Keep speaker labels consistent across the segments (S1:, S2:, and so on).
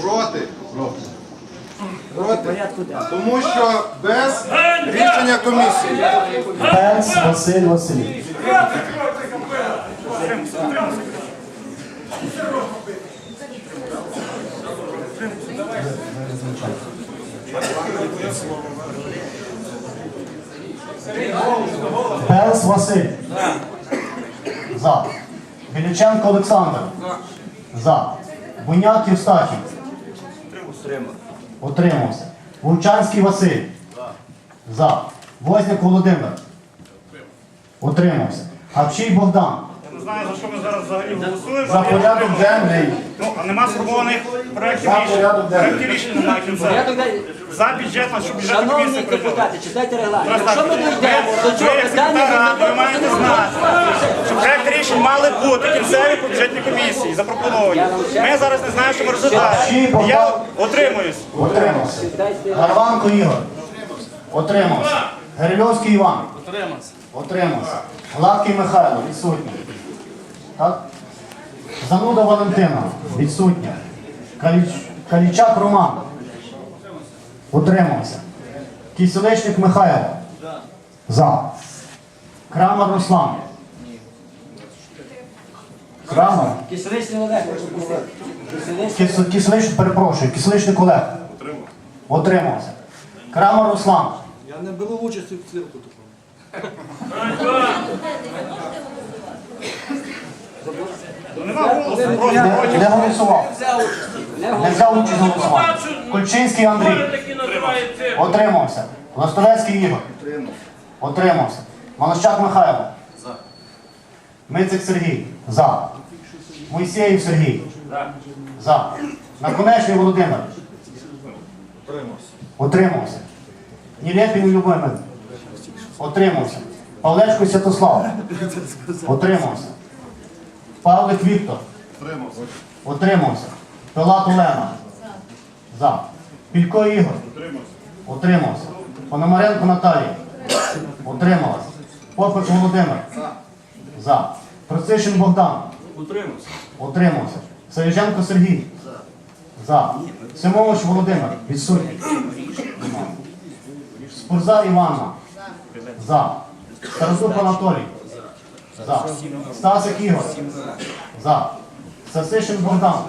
S1: Проти. Проти. Тому що без рішення комісії.
S2: Пенс Василь Васильович. Пенс Василь. За. Білюченко Олександр. За. Буняк Євстахій. Утримався. Вовчанський Василь. За. Возняк Володимир. Утримався. Гапшій Богдан.
S3: Я не знаю, за що ми зараз взагалі голосуємо.
S1: За порядок денний.
S3: Ну, а нема сформованих проєктів
S1: За
S3: рішень.
S1: порядок денний.
S3: Проєктів рішень немає кінця.
S4: Порядок денний.
S3: За бюджетна, щоб бюджетна
S4: Шановні
S3: комісія прийняла.
S4: депутати, читайте регламент. Якщо ми дійдемо
S3: ви-
S4: до цього
S3: ви як
S4: питання,
S3: секретар ради, ви маєте знати, що проєкт мали бути кінцеві по бюджетній комісії, запропоновані. Ми зараз не знаємо, що ми результати. Я отримуюсь.
S2: Утримався. Гарванко Ігор. Утримався. Герильовський Іван. Утримався. Утримався. Гладкий Михайло. Відсутній. Так? Зануда Валентина. Відсутня. Каліч... Калічак Роман. Утримався. Киселичник Михайло. За. Крамер Руслан. Крамер.
S4: Киселичний Олег, прошу пустити. Киселичний.
S2: Кис- Кислич, перепрошую, кисличник Олег. Отримався. Крамер Руслан.
S5: Я не беру участі в цирку такому.
S3: Нема голосу, просто
S2: Не, не голосував.
S4: Не
S2: Не взяв участь в голосуванні. Кульчинський Андрій. Отримався. Ластовецький Ігор. Отримався. Монощак Михайло. Мицик Сергій. За. Мойсеєв Сергій. За. Наконечний Володимир. Отримався. Нілепін Любомир. Отримався. Павлечко Святослав. Отримався. Павлик Віктор. Отримався. Пилат Олена. За. Пілько Ігор. Отримався. Пономаренко Наталія. Отрималась. Попик Володимир. За. Процишин Богдан.
S5: Утримався.
S2: Отримався. Савіженко Сергій. За. Симович Володимир. Відсутній. Спурза Іванна. За. Старозуб Анатолій. За. Стасик Ігор. За. Сасишин Богдан.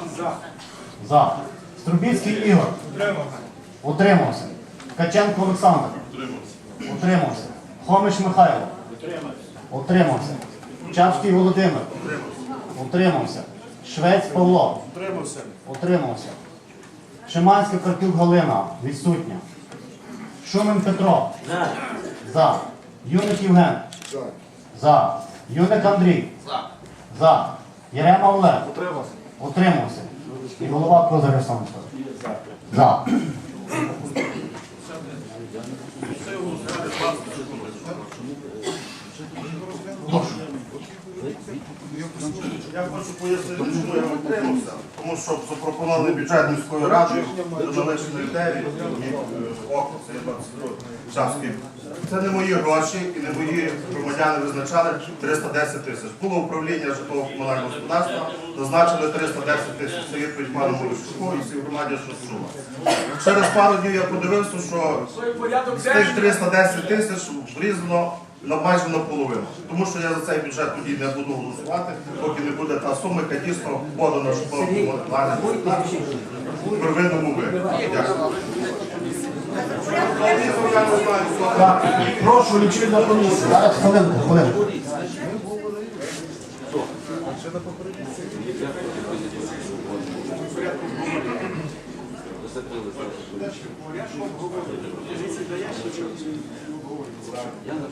S2: За. Струбіцький Ігор. Утримався. Ткаченко Олександр. Утримався. Хомич Михайло. Утримався. Чапський Володимир. Утримався. Швець Павло.
S5: Утримався.
S2: Утримався. Шиманська Карпюк Галина. Відсутня. Шумен Петро. За. Юник Євген. За. Юник Андрій. За. Єрема Олег.
S5: Утримався.
S2: Утримався. І голова Козир Олександр. За.
S6: Я хочу пояснити, чому я утримався. Тому що запропонований бюджет міської ради залишений 9 і око, це є 22 Чавський. Це не мої гроші і не мої громадяни визначали 310 тисяч. Було управління житлово-комунального господарства, зазначили 310 тисяч. Це відповідь пану Молощуку і всій громаді, що чула. Через пару днів я подивився, що з тих 310 тисяч врізано на майже наполовину. Тому що я за цей бюджет тоді не буду голосувати, поки не буде та сума, яка дійсно подана в житловому плані в первинному вигляді.
S2: Прошу лічильна комісія. Зараз хвилинку, хвилинку.
S7: Порядку я на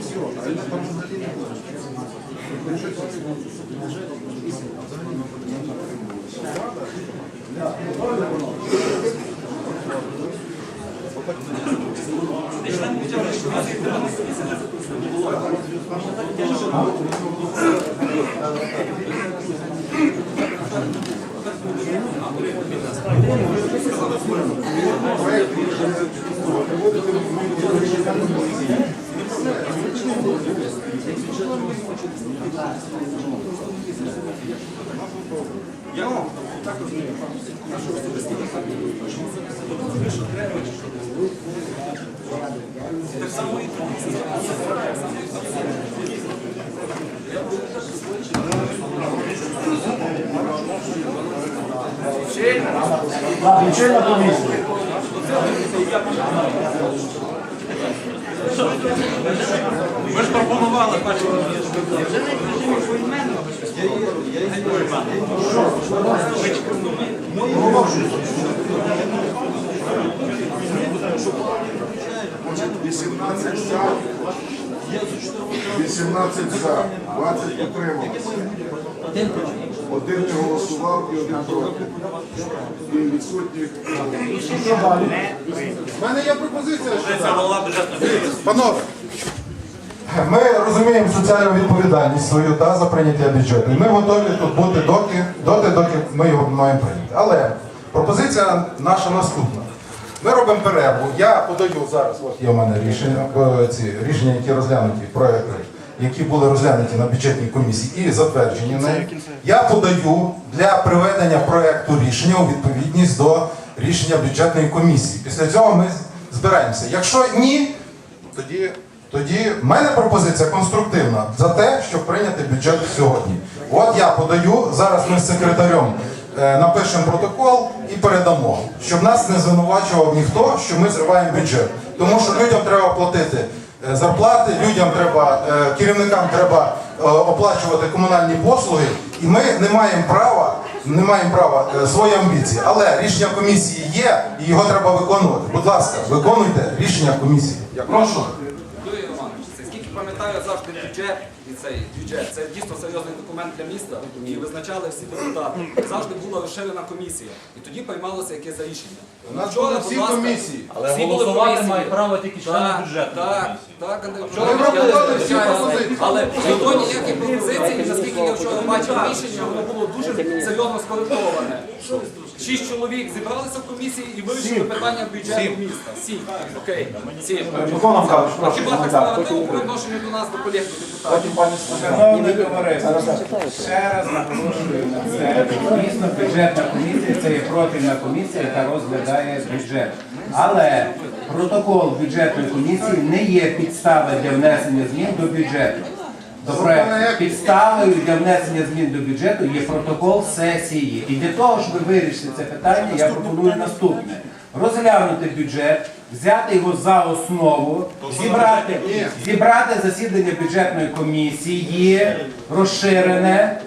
S7: Все, а ну там лічильна комісія.
S8: Ми ж пропонували перші.
S1: за. 18 за, 20 утрималося. Один не голосував і один проти. І відсутніх. У мене є пропозиція. що
S8: Це голова бюджетної
S1: Панове, ми розуміємо соціальну відповідальність свою та за прийняття бюджету. І ми готові тут бути доки, доти, доки ми його маємо прийняти. Але пропозиція наша наступна. Ми робимо перерву. Я подаю зараз, от є у мене рішення, е, ці рішення, які розглянуті, проекти, які були розглянуті на бюджетній комісії і затверджені нею. Я подаю для приведення проекту рішення у відповідність до рішення бюджетної комісії. Після цього ми збираємося. Якщо ні, тоді, тоді в мене пропозиція конструктивна за те, щоб прийняти бюджет сьогодні. От я подаю, зараз ми з секретарем е, напишемо протокол і передамо, щоб нас не звинувачував ніхто, що ми зриваємо бюджет. Тому що людям треба платити зарплати, людям треба, е, керівникам треба е, оплачувати комунальні послуги, і ми не маємо права. Не маємо права е, свої амбіції, але рішення комісії є, і його треба виконувати. Будь ласка, виконуйте рішення комісії. Я прошу.
S9: Юрій Романович, це скільки пам'ятаю завжди бюджет і цей бюджет. Це дійсно серйозний документ для міста. І визначали всі депутати. Завжди була розширена комісія. І тоді приймалося якесь рішення.
S1: У нас
S9: Вчора,
S1: були всі комісії.
S8: Але
S9: всі були
S8: голосувати
S9: комісії.
S8: мають право тільки члени
S9: Так,
S8: бюджетної
S9: Так,
S8: комісії.
S9: так, Андрій
S1: Ми пропонували
S9: я
S1: всі
S9: звичайно,
S1: пропозиції.
S9: Але ніхто ніякі пропозиції, і наскільки я вчора бачив рішення, воно було дуже серйозно скоректоване. Шість чоловік зібралися в комісії і вирішили питання бюджету міста. Сім. Окей. Сім.
S7: Микола Михайлович, прошу
S9: хіба так
S7: коментар.
S9: справедливо по відношенню до нас, до колег депутатів?
S10: Шановне товариство, ще раз наголошую на це. Дійсно, бюджетна комісія це є профільна комісія, яка розглядає бюджет. Але протокол бюджетної комісії не є підставою для внесення змін до бюджету. До проекту. Підставою для внесення змін до бюджету є протокол сесії. І для того, щоб вирішити це питання, я пропоную наступне. Розглянути бюджет, взяти його за основу, зібрати, зібрати засідання бюджетної комісії, розширене,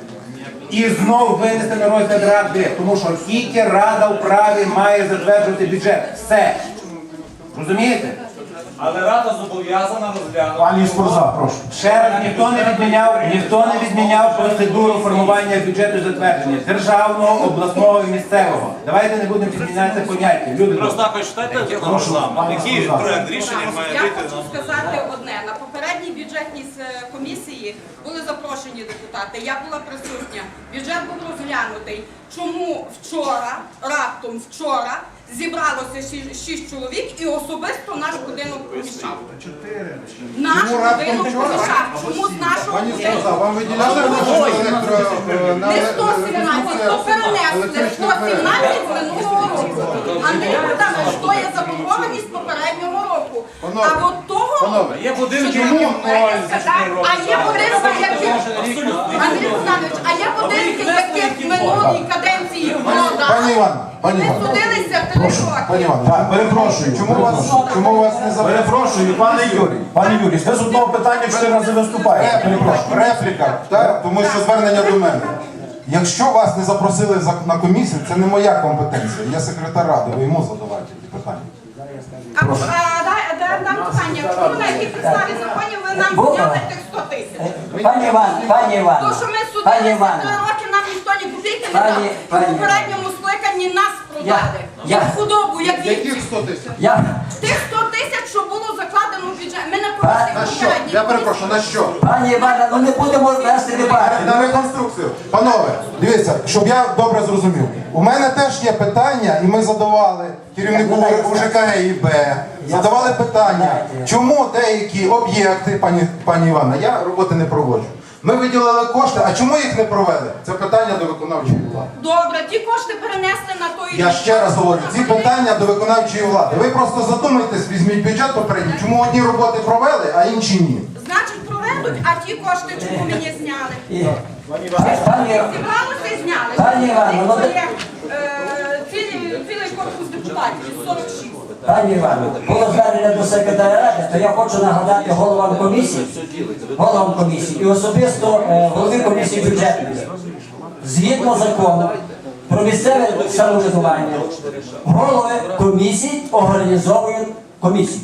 S10: і знову винести на розгляд ради, тому що тільки рада у праві має затверджувати бюджет. Все. Розумієте?
S8: Але рада зобов'язана розглянути.
S7: Пані Спорза, прошу.
S10: Ще раз ніхто не відміняв, ніхто не відміняв процедуру формування бюджету і затвердження державного, обласного і місцевого. Давайте не будемо відміняти поняття. Люди.
S8: Просто почитайте регламент. Який проект рішення має
S11: Я хочу
S8: на
S11: сказати одне. На попередній бюджетній с- комісії були запрошені депутати. Я була присутня. Бюджет був розглянутий. Чому вчора, раптом вчора, зібралося ші- шість чоловік і особисто наш будинок помішав? Наш
S1: Чому раптом
S11: будинок
S1: вчора?
S11: помішав. Чому з нашого
S1: Пані
S11: будинку?
S1: Спорза, вам виділяли гроші на електро... на
S11: Не
S1: еле-
S11: 117, то перенесли
S1: електричних мереж?
S11: 117 з минулого року. Андрій Богданович, то є заборгованість попереднього року.
S1: Панове,
S11: А от того
S1: панове,
S11: є будинки а є будинки, які Андрій Богданович, а є будинки, які в минулій каденції
S1: Пані
S11: продали.
S1: Пані
S11: Ми судилися
S1: Прошу, пані.
S7: Так, перепрошую.
S1: Чому вас, чому вас не запрошували?
S7: Перепрошую, пане Юрій. Пане Юрій, ви з одного питання чотири рази виступаєте. Перепрошую.
S1: Репліка, так? тому що звернення до мене. Якщо вас не запросили за- на комісію, це не моя компетенція. Я секретар ради, ви йому задавайте ті питання.
S11: А, а, дай- дай нам питання, чому на якій підставі законів ви нам зняли тих 100 тисяч?
S4: Пані Іван, пані
S11: То, що ми
S4: пані
S11: судилися
S4: Іван,
S11: три роки, нам ніхто ні копійки не дав.
S4: Пані-
S11: У
S4: пані
S11: попередньому скликанні нас продали. як худобу, як
S1: Яких
S11: вівці.
S1: 100 тисяч?
S4: Я,
S11: Тих 100 тисяч, що було закладено в бюджет. Ми на комісії
S1: На що? Я перепрошую, на що?
S4: пані Івана, ну не будемо вести дебати.
S1: На реконструкцію. Панове, дивіться, щоб я добре зрозумів. У мене теж є питання, і ми задавали керівнику УЖКГ і Б. Задавали питання, чому деякі об'єкти, пані, пані Івана, я роботи не проводжу. Ми виділили кошти, а чому їх не провели? Це питання до виконавчої влади.
S11: Добре, ті кошти перенесли на той
S1: Я ще раз говорю, ці питання до виконавчої влади. Ви просто задумайтесь, візьміть бюджет попередній, чому одні роботи провели, а інші ні.
S11: Значить, проведуть, а ті кошти чому мені зняли?
S4: Пані,
S11: Зібралося і зняли.
S4: Пані Івано, ну,
S11: Це е,
S4: Пані Івано, було звернення до секретаря ради, то я хочу нагадати головам комісії, головам комісії і особисто е, голові комісії бюджетної. Згідно закону про місцеве самоврядування, голови комісій організовують комісію.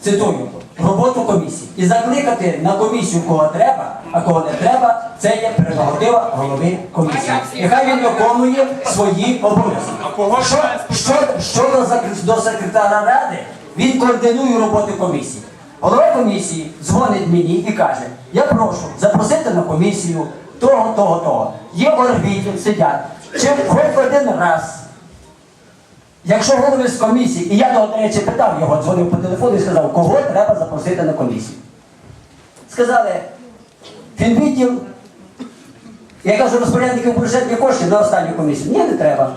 S4: Цитую, роботу комісії. І закликати на комісію кого треба, а кого не треба, це є прерогатива голови комісії. І хай він виконує свої обов'язки. Що, що, щодо зак- до секретаря ради, він координує роботу комісії. Голова комісії дзвонить мені і каже: я прошу запросити на комісію того, того, того. Є оргвідділ, сидять. Чи хоч один раз Якщо голови з комісії, і я до речі питав його, дзвонив по телефону і сказав, кого треба запросити на комісію. Сказали, фінвідділ, я кажу, розпорядників бюджетних коштів на останню комісію. Ні, не треба.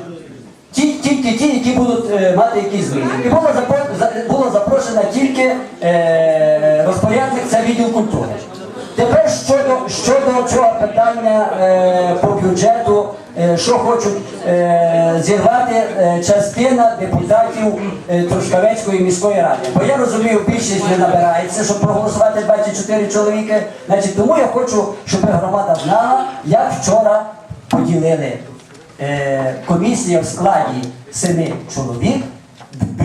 S4: Ті, тільки ті, які будуть е, мати якісь зміни. І було, запро- за- було запрошено тільки е, розпорядник, це відділ культури. Тепер щодо, щодо цього питання е, по бюджету, що хочуть е, зірвати е, частина депутатів Трушкавецької міської ради. Бо я розумію, більшість не набирається, щоб проголосувати 24 чоловіки. Значить, тому я хочу, щоб громада знала, як вчора поділили комісію в складі семи чоловік,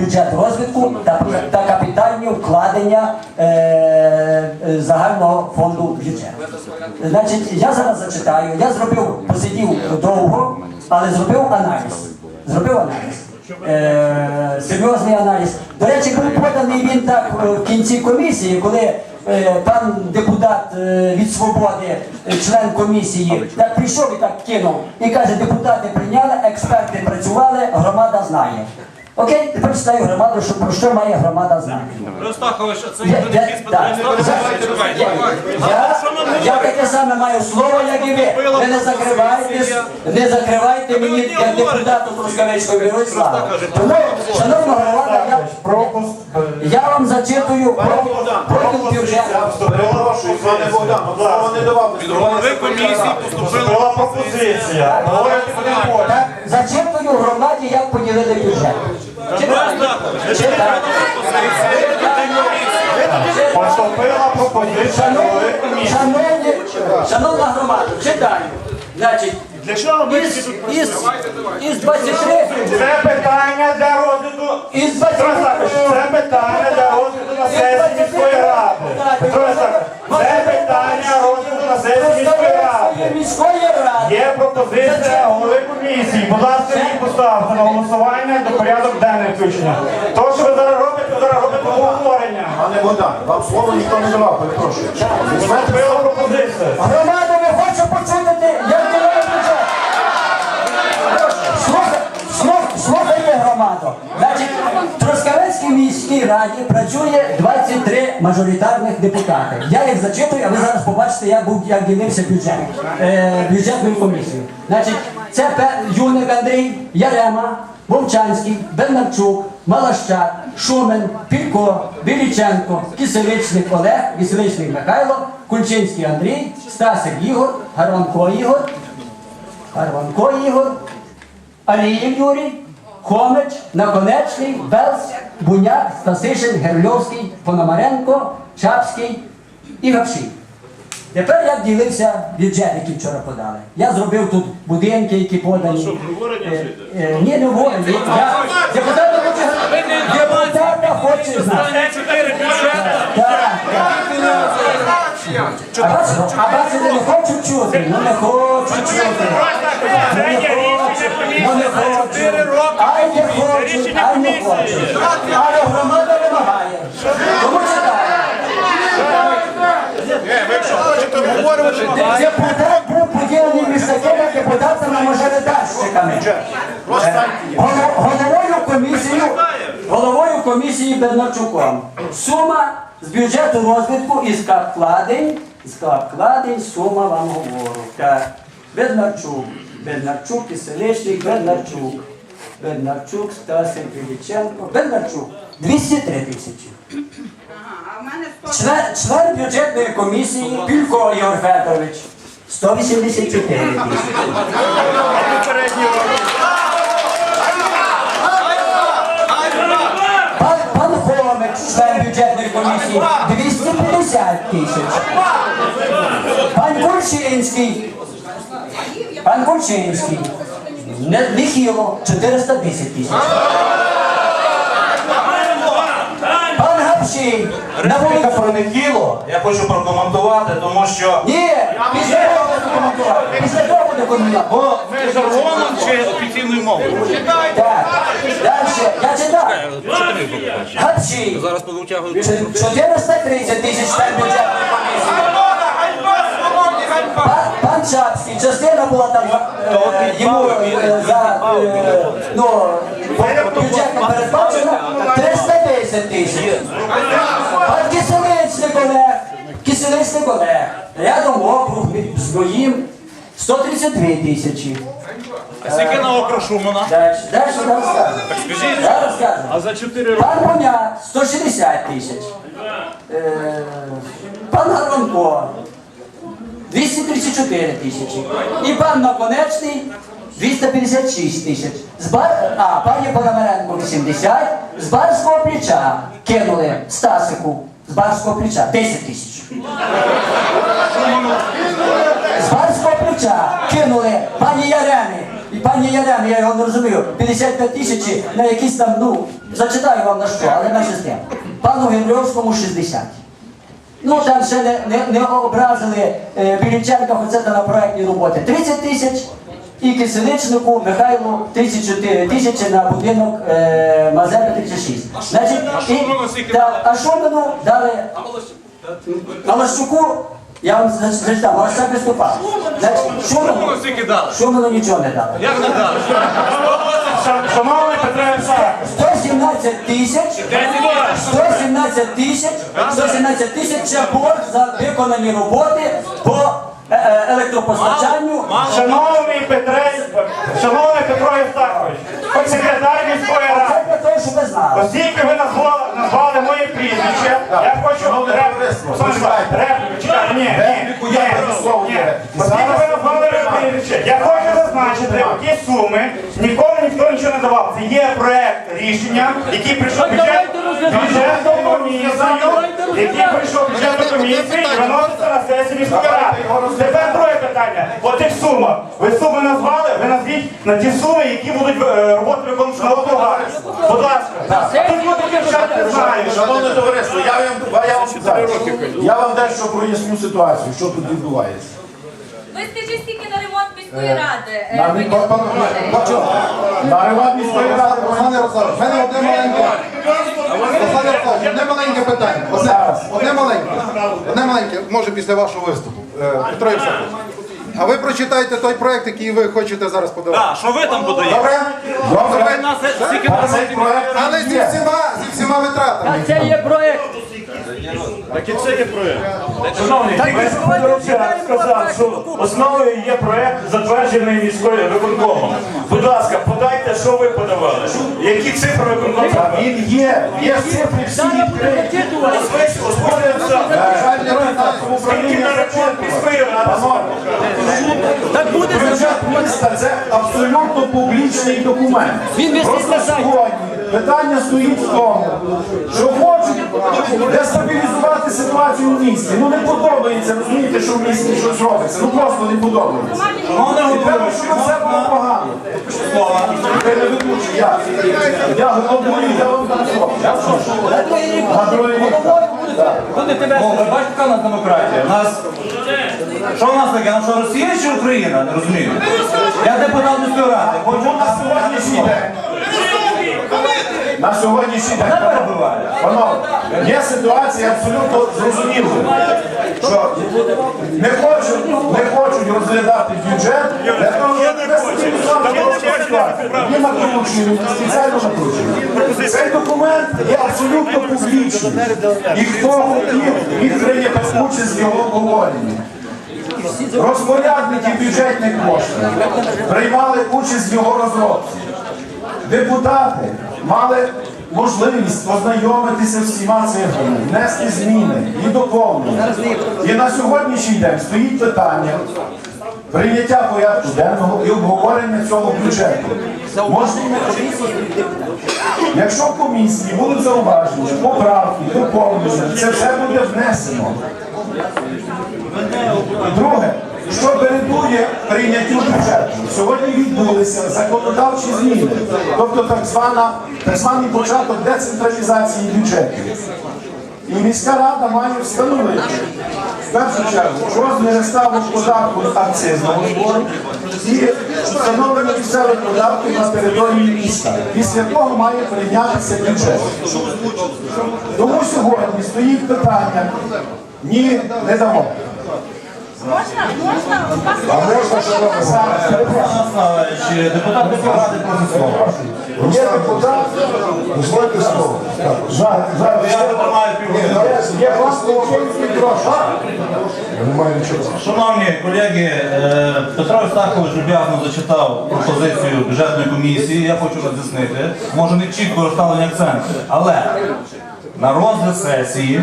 S4: бюджет розвитку та, та капітальні вкладення е, е, загального фонду бюджету. Значить, я зараз зачитаю, я зробив, посидів довго, але зробив аналіз. Зробив аналіз. Е, серйозний аналіз. До речі, був поданий він так е, в кінці комісії, коли пан депутат від свободи, член комісії, так прийшов і так кинув. І каже, депутати прийняли, експерти працювали, громада знає. Окей, тепер читаю громаду, що про що має громада знати.
S8: Ростахович, а це
S4: Я, я,
S8: якийсь
S4: да, я, таке саме маю слово, як і ви. Ви не закривайтесь, не закривайте мені як депутату Трускавецької міської. Тому, шановна громада, я,
S6: Пропуск.
S4: я вам зачитую про, про бюджет.
S6: Перепрошую, пане Богдан, слово не давав.
S8: Від голови комісії поступила
S6: пропозиція.
S4: Так, зачитую громаді, як поділили бюджет.
S6: Поступила пропозиція
S4: Шановні, шановна громада, читаю. Значить,
S3: Для чого ми
S4: із, із, із 23,
S3: Це питання для розгляду.
S4: із 23,
S3: Це питання для розгляду на сесії міської ради. Петро Це питання сесії міської
S4: міської ради.
S3: Є пропозиція голови комісії. Будь ласка, її поставте на голосування до порядок денний включення. То, що ви зараз робите, ви зараз робите обговорення.
S6: Пане Богдан, вам слово ніхто не давав, перепрошую.
S3: Пропозиція.
S4: Громаду не хочу почути, як бюджет. Слухай, Слухайте громаду. Міській раді працює 23 мажоритарних депутати. Я їх зачитую, а ви зараз побачите, як був як ділився бюджет е, бюджетною комісією. Значить, це Юник Андрій, Ярема, Вовчанський, Беннарчук, Малащак, Шумен, Пілько, Біліченко, Киселичник Олег, Киселичник Михайло, Кульчинський Андрій, Стасик Ігор, Гарванко Ігор, Гарванко Ігор, Аліїв Юрій, Хомич, Наконечний, Белс, Буняк, Стасишин, Герльовський, Пономаренко, Чапський і Гапший. Тепер як ділився бюджет, який вчора подали. Я зробив тут будинки, які подані. Е, е, Ні, не обговорення. Депутата хоче депутата хоче знати. Так, так. А бачите, ну, а бачите, не хочуть чути, ну не хочуть чути. Ну не хочуть, не хочуть. Ай не хочуть, ай не хочуть. Але громада вимагає. Тому читаємо. Це подарок був поділений між такими депутатами-мажоритарщиками. Головою комісією головою комісії Берначуком. Сума з бюджету розвитку і з вкладень, з вкладень сума вам говорю. Так. Беднарчук, Беднарчук, Киселичник, Беднарчук. Беднарчук, Стасик, Біліченко, Беднарчук. 203 тисячі.
S11: Ага, а в мене 100
S4: Член, член бюджетної комісії Пілько Ігор Федорович. 184 тисячі. Пан, пан Хомич, член бюджетної 250 тисяч. Пан Кульчинський, пан Кульчинський, Не- Михайло, 410 тисяч. Пан Гапшин, на вулиці.
S8: Про неділо я хочу прокоментувати, тому що
S4: Ні, після того буде коментувати. Після того буде коментувати.
S8: Бо ми жаргоном чи офіційною мовою.
S4: Так, далі, я читаю. Гапшин,
S8: Зараз повитягую.
S4: Ч- 430 тисяч член бюджетної комісії. Пан, пан Чапський, частина була там е, йому е, за е, ну, бюджетом передбачена 310 тисяч. Пан Киселицький Олег, Киселицький Олег, рядом округ з моїм 132 тисячі.
S8: А скільки на округ Шумана?
S4: Далі, далі зараз скажу.
S8: Скажіть,
S4: Зараз скажу.
S8: а за 4 роки?
S4: Пан Боня 160 тисяч. Е, Пан Гаронко 234 тисячі. І пан Наконечний 256 тисяч. З бар... А, пані Пономаренко 80. З барського плеча кинули Стасику. З барського плеча 10 тисяч. З барського плеча кинули пані Ярени. І пані Ярени, я його не розумію, 55 тисяч на якісь там, ну, зачитаю вам на що, але менше з тим. Пану Генрьовському 60. Ну там ще не, не, не образили е, Біліченка оце на проектні роботи. 30 тисяч і Киселичнику Михайлу 34 тисячі на будинок е, Мазепи 36. Значить, і, та, а Шумину дали Малащуку, я вам зач- зачитав, Шумину,
S8: Скільки дали?
S4: Шумину нічого не дали.
S8: Як не дали?
S3: Шановний Петро Євсак,
S4: 117 тисяч, 117 тисяч, 117 тисяч це борг за виконані роботи по е, е, електропостачанню.
S3: шановний Петре, шановний Петро Євсакович, секретар міської ради.
S4: Того, щоб ви знали.
S3: Оскільки ви назвали, назвали моє прізвище, я хочу репліку. Ні, ні, ні, ні. Оскільки ви назвали я хочу зазначити, ті суми ніколи ніхто нічого не давав. Це є проект рішення, який прийшов бюджет, бюджетну комісію, який прийшов бюджетну комісію і виноситься на сесію міської ради. Тепер друге питання. По тих сумах. Ви суми назвали, ви назвіть на ті суми, які будуть е, роботи виконувати на. Будь ласка. Тут люди дівчат не знають.
S10: Шановне товариство, я вам, я вам я вам дещо проясню ситуацію, що тут відбувається.
S12: Ви скажіть, скільки на ремонт міської ради? е,
S1: На мій пан- пан- пан-
S10: На ремонт міської ради
S1: Руслан Ярославович, в мене одне маленьке. Руслан Ярославович, одне маленьке питання. Одне, одне маленьке. Одне маленьке, може після вашого виступу. Е, Петро Євсакович. А ви прочитайте той проект, який ви хочете зараз подавати.
S8: Так, що ви там подаєте?
S1: Добре? Добре.
S8: У нас
S10: цей проект
S1: Але зі всіма, зі всіма витратами.
S4: Це є проєкт.
S3: Шановний, тільки Федоровчак сказав, що основою є проект, затверджений міською виконкомом. Будь ласка, подайте, що ви подавали. Які цифри виконком?
S10: Він є, є цифри всі відкриті.
S3: Скільки на ремонт міської?
S10: Бюджет міста це абсолютно публічний документ.
S4: Він
S10: Просто сьогодні питання стоїть в тому, що хочуть дестабілізувати ситуацію в місті. Ну не подобається, розумієте, що в місті щось робиться. Ну просто не подобається. І треба, щоб все було погано. Ви не ведучий, я. Я я вам дам слово. Я
S8: бачите, яка у нас демократія? У нас... Що у нас таке? Ну що, Росія чи Україна? Не розумію. Я депутат міської ради. Хочу
S10: На сьогоднішній день. На сьогоднішній день.
S8: Перебуває.
S10: Панове, є ситуація абсолютно зрозумілою, що не хочуть, не хочуть розглядати бюджет для того, щоб Є накручені, спеціально накручені. Цей документ є абсолютно публічним. І хто хотів, прийняти участь в його обговоренні. Розпорядники бюджетних коштів приймали участь в його розробці. Депутати мали можливість ознайомитися з всіма цифрами, внести зміни і доповнення. І на сьогоднішній день стоїть питання прийняття порядку денного і обговорення цього бюджету. Можна Якщо в комісії будуть зауваження, поправки, доповнення, це все буде внесено. Друге, що передує прийняттю бюджету. Сьогодні відбулися законодавчі зміни, тобто так, звана, так званий початок децентралізації бюджетів. І міська рада має встановити в першу чергу розміри ставок податку акцизного збору і встановлення місцевих податків на території міста. Після того має прийнятися бюджет. Тому сьогодні стоїть питання ні, не дамо.
S11: Можна, можна,
S13: А можна, шановні,
S10: Зараз, перепрошую.
S8: Чи депутат міської ради просить слово?
S10: Є депутат,
S13: дозвольте слово. Так.
S10: зараз, зараз.
S8: Я тримаю півгодини.
S10: Є власний Київський прошу.
S13: Немає нічого.
S8: Шановні колеги, е, Петро Остахович люб'язно зачитав пропозицію бюджетної комісії. Я хочу роз'яснити. Може не чітко розставлені акценти, але на розгляд сесії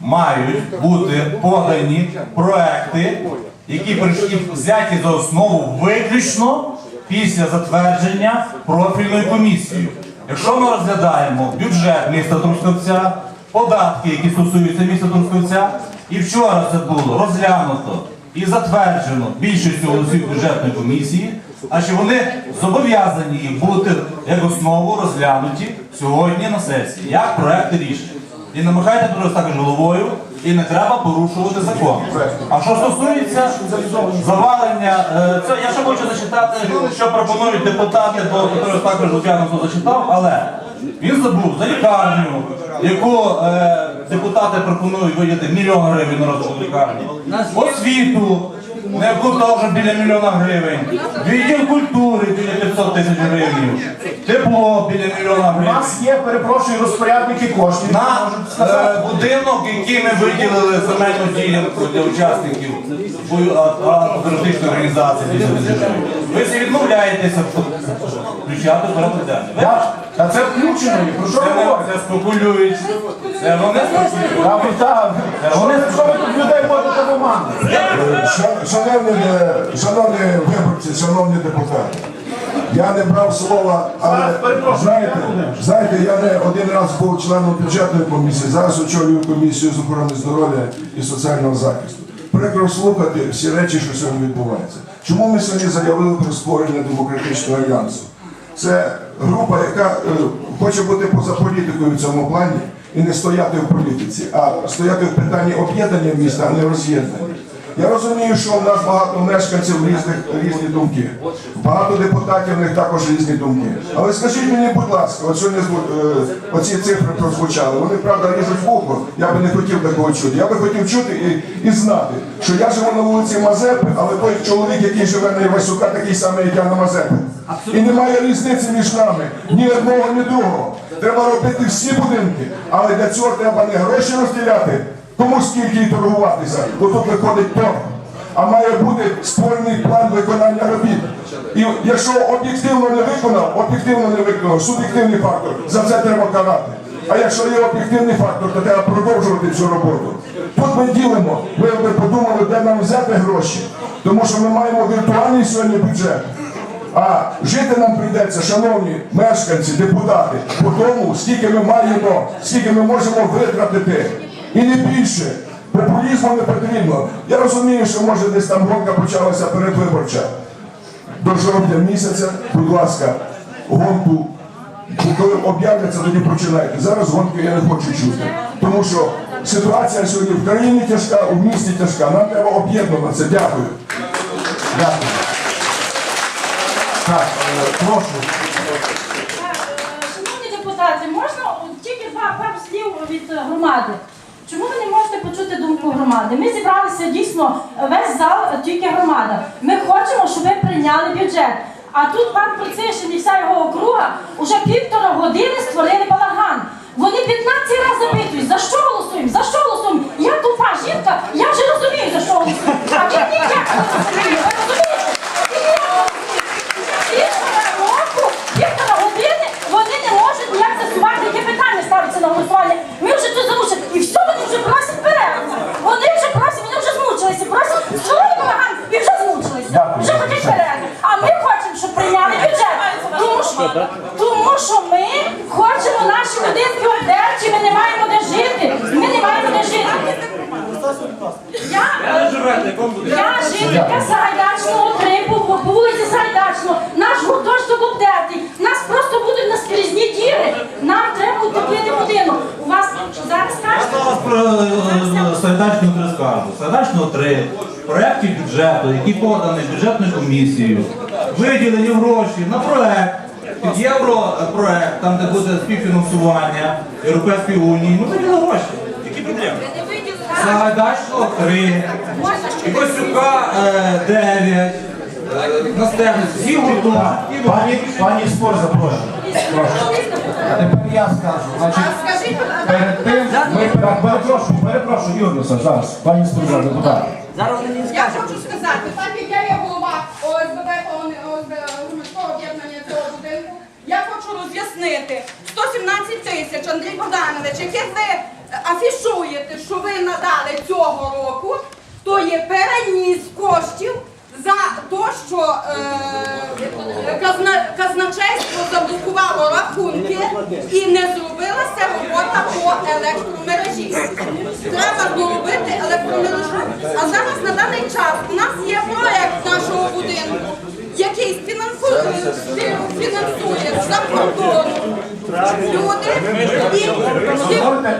S8: мають бути подані проекти, які прийшли взяті за основу виключно після затвердження профільною комісією. Якщо ми розглядаємо бюджет міста Трускавця, податки, які стосуються міста Трускавця, і вчора це було розглянуто і затверджено більшістю голосів бюджетної комісії, а що вони зобов'язані бути як основу розглянуті сьогодні на сесії, як проекти рішень. І не махайте тут також головою, і не треба порушувати закон. А що стосується завалення, е, це я ще хочу зачитати, що пропонують депутати, бо Петро також Лук'янов зачитав, але він забув за лікарню, яку е, депутати пропонують виділити мільйон гривень на розвиток лікарні, освіту, на яку теж біля мільйона гривень, відділ культури біля 500 тисяч гривень, тепло біля мільйона
S10: У
S8: гривень.
S10: нас є, перепрошую, розпорядники коштів.
S8: На
S10: Можуть сказати.
S8: е, будинок, який ми виділили земельну ділянку для учасників бою- а- а- антитерористичної організації. 200 тисяч. Ви всі відмовляєтеся включати порядок денний.
S10: Я- Та це включено. Про що
S8: Це
S10: ви
S8: не
S10: говорите?
S8: це спекулюють. Це вони спекулюють.
S10: Та ви так. Що що ви тут людей можете
S13: Шановні, е, шановні виборці, шановні депутати, я не брав слова, але знаєте, знаєте, я не один раз був членом бюджетної комісії, зараз очолюю комісію з охорони здоров'я і соціального захисту. Прикро слухати всі речі, що сьогодні відбуваються. Чому ми сьогодні заявили про створення демократичного альянсу? Це група, яка е, хоче бути поза політикою в цьому плані і не стояти в політиці, а стояти в питанні об'єднання міста, а не роз'єднання. Я розумію, що у нас багато мешканців різних різні думки. Багато депутатів у них також різні думки. Але скажіть мені, будь ласка, от сьогодні е, оці цифри прозвучали. Вони правда ріжуть вухо. Я би не хотів такого чути. Я би хотів чути і, і знати, що я живу на вулиці Мазепи, але той чоловік, який живе на Івасюка, такий самий, як я на Мазепи. І немає різниці між нами ні одного, ні другого. Треба робити всі будинки, але для цього треба не гроші розділяти, кому скільки і торгуватися, бо тут виходить торг. А має бути створений план виконання робіт. І якщо об'єктивно не виконав, об'єктивно не виконав, суб'єктивний фактор, за це треба карати. А якщо є об'єктивний фактор, то треба продовжувати цю роботу. Тут ми ділимо, ви би подумали, де нам взяти гроші, тому що ми маємо віртуальний сьогодні бюджет. А жити нам прийдеться, шановні мешканці, депутати, по тому, скільки ми маємо, скільки ми можемо витратити. І не більше. Популізму не потрібно. Я розумію, що може десь там гонка почалася передвиборча. До жовтня місяця, будь ласка, гонку, коли об'являться, тоді починайте. Зараз гонки я не хочу чути. Тому що ситуація сьогодні в країні тяжка, у місті тяжка. Нам треба об'єднуватися. Дякую. Дякую. Так, е, прошу.
S14: Шановні депутати, можна тільки два пару слів від е, громади? Чому ви не можете почути думку громади? Ми зібралися дійсно весь зал, е, тільки громада. Ми хочемо, щоб ви прийняли бюджет. А тут пан Процишин і вся його округа уже півтора години створили балаган. Вони 15 разів запитують, за що голосуємо, за що голосуємо. Я тупа жінка, я вже розумію, за що голосуємо. А ви ніяк не розумієте, ви розумієте? Півтора року, півтора години вони не можуть ніяк засувати, яке питання ставиться на голосування. Ми вже тут замучили. І все, вони вже просять перерву. Вони вже просять, вони вже змучилися. Просять, створили і вже змучилися. Вже хочуть перерву. А ми хочемо, щоб прийняли бюджет. Тому що, тому що ми хочемо наші будинки обдерчі, ми не маємо де жити. Ми не маємо де жити. Я, я жителька Сагайдачного 3, по, по вулиці Сагайдачного. Наш гуртожиток обдертий. Нас просто будуть на скрізні діри. Нам треба утеплити будинок. У вас зараз
S8: Я
S14: скажете?
S8: вас про Сайдачну 3 скажу. Сайдачного 3 в проєкті бюджету, який поданий бюджетною комісією, виділені гроші на проект. Під європроект, там де буде співфінансування Європейської унії, ми виділили гроші. Які проблеми? Сагайдачного 3, Івасюка 9, Настежниць, всі гуртом.
S10: Пані, пані Спор, запрошую. Я скажу. Значить,
S11: А скажіть,
S10: перед тим ми так, перепрошую, перепрошую, Юрій, зараз, пані Спор, депутат.
S2: Зараз вони не
S11: Я
S2: скажуть.
S11: хочу сказати, так як я є голова ОСББ ОСБ громадського об'єднання цього будинку, я хочу роз'яснити 117 тисяч, Андрій Богданович, яких ви афішуєте, що ви надали цього року, то є переніс коштів за те, що е, казна, казначейство заблокувало рахунки і не зробилася робота по електромережі. Треба зробити електромережу. А зараз на даний час у нас є проект нашого будинку, який фінансує, фінансує за кордону. Люди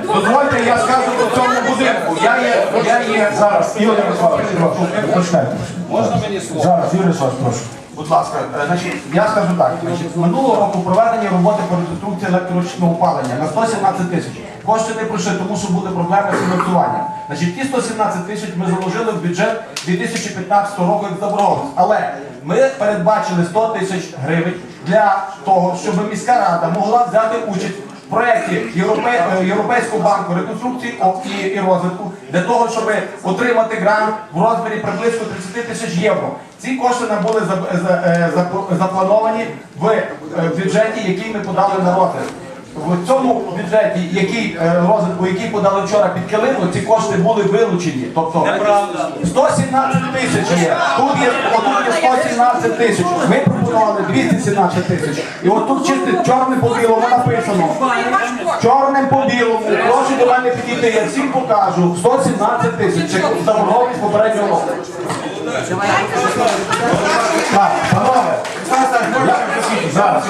S10: Дозвольте, я скажу по цьому будинку. Я є, я є зараз, Ігор Ярославович, прошу. Можна мені слово? Зараз, Юрій Ярославович, прошу. Будь ласка, е, значить, я скажу так, значить, минулого року проведення роботи по реконструкції електричного опалення на 117 тисяч. Кошти не пройшли, тому що буде проблеми з фінансуванням. Значить, ті 117 тисяч ми заложили в бюджет 2015 року як заборгованість. Але ми передбачили 100 тисяч гривень для того, щоб міська рада могла взяти участь проєкті е, Європейського банку реконструкції і, розвитку для того, щоб отримати грант в розмірі приблизно 30 тисяч євро. Ці кошти нам були е, запро- заплановані в е, бюджеті, який ми подали на розгляд. В цьому бюджеті, який е, розвитку, який подали вчора під килиму, ці кошти були вилучені. Тобто 117 тисяч є. Тут є, отут є 117 тисяч. Ми пропонували 217 тисяч. І отут чисто чорним по білому написано. Чорним по білому. Прошу до мене підійти, я всім покажу. 117 тисяч. Це заборгованість попереднього року. Так, панове, зараз.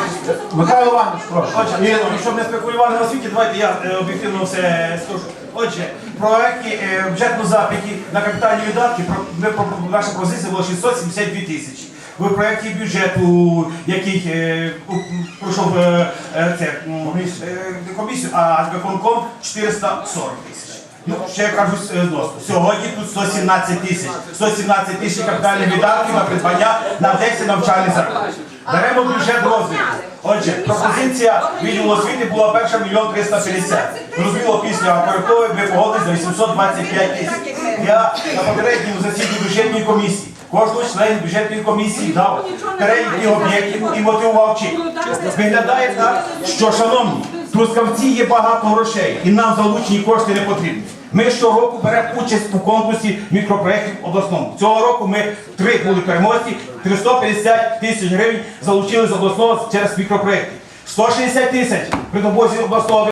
S10: Михайло Іванович, прошу.
S15: Отже, і, щоб не спекулювати на освіті, давайте я е, об'єктивно все скажу. Отже, в проєкті е, бюджетного запиті на капітальні видатки про- ми про- наша позиція була 672 тисячі. В проєкті бюджету, який е, у- пройшов е, е, це, м, е, комісію, а виконком 440 тисяч. Ну, ще я кажу е, зносно. Сьогодні тут 117 тисяч. 117 тисяч капітальних видатків на придбання на 10 навчальних закладів. Беремо бюджет розвитку. Отже, пропозиція відділу освіти була перша мільйон 350. Зрозуміло, після коректової ми погодились на 825 тисяч. Я на попередньому засіданні бюджетної комісії кожного члена бюджетної комісії дав перелік об'єктів і мотивував чим. Виглядає так, що, шановні, Трускавці є багато грошей і нам залучені кошти не потрібні. Ми щороку беремо участь у конкурсі мікропроєктів обласному. Цього року ми три були переможці, 350 тисяч гривень залучили з обласного через мікропроєкти. 160 тисяч при добозі обласного